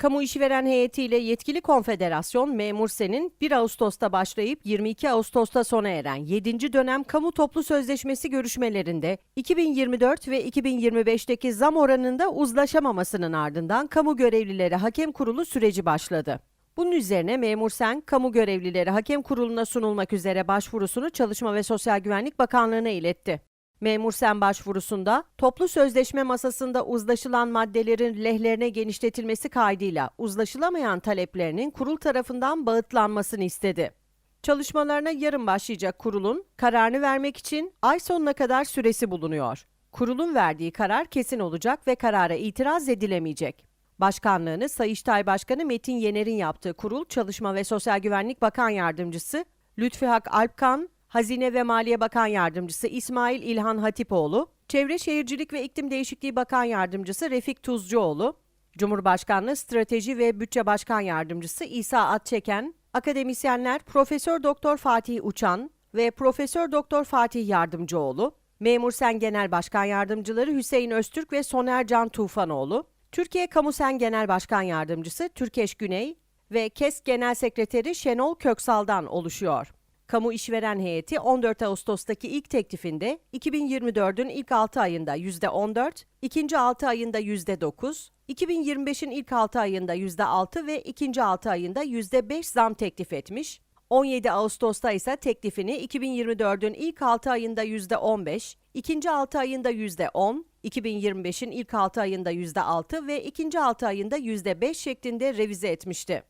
Kamu işveren heyetiyle yetkili konfederasyon Memur Sen'in 1 Ağustos'ta başlayıp 22 Ağustos'ta sona eren 7. dönem kamu toplu sözleşmesi görüşmelerinde 2024 ve 2025'teki zam oranında uzlaşamamasının ardından kamu görevlileri hakem kurulu süreci başladı. Bunun üzerine Memur Sen, kamu görevlileri hakem kuruluna sunulmak üzere başvurusunu Çalışma ve Sosyal Güvenlik Bakanlığı'na iletti. Memur Sen başvurusunda toplu sözleşme masasında uzlaşılan maddelerin lehlerine genişletilmesi kaydıyla uzlaşılamayan taleplerinin kurul tarafından bağıtlanmasını istedi. Çalışmalarına yarın başlayacak kurulun kararını vermek için ay sonuna kadar süresi bulunuyor. Kurulun verdiği karar kesin olacak ve karara itiraz edilemeyecek. Başkanlığını Sayıştay Başkanı Metin Yener'in yaptığı kurul Çalışma ve Sosyal Güvenlik Bakan Yardımcısı Lütfi Hak Alpkan, Hazine ve Maliye Bakan Yardımcısı İsmail İlhan Hatipoğlu, Çevre Şehircilik ve İklim Değişikliği Bakan Yardımcısı Refik Tuzcuoğlu, Cumhurbaşkanlığı Strateji ve Bütçe Başkan Yardımcısı İsa Atçeken, akademisyenler Profesör Doktor Fatih Uçan ve Profesör Doktor Fatih Yardımcıoğlu, Memur Sen Genel Başkan Yardımcıları Hüseyin Öztürk ve Soner Can Tufanoğlu, Türkiye Kamu Sen Genel Başkan Yardımcısı Türkeş Güney ve KES Genel Sekreteri Şenol Köksal'dan oluşuyor. Kamu işveren heyeti 14 Ağustos'taki ilk teklifinde 2024'ün ilk 6 ayında %14, ikinci 6 ayında %9, 2025'in ilk 6 ayında %6 ve ikinci 6 ayında %5 zam teklif etmiş. 17 Ağustos'ta ise teklifini 2024'ün ilk 6 ayında %15, ikinci 6 ayında %10, 2025'in ilk 6 ayında %6 ve ikinci 6 ayında %5 şeklinde revize etmişti.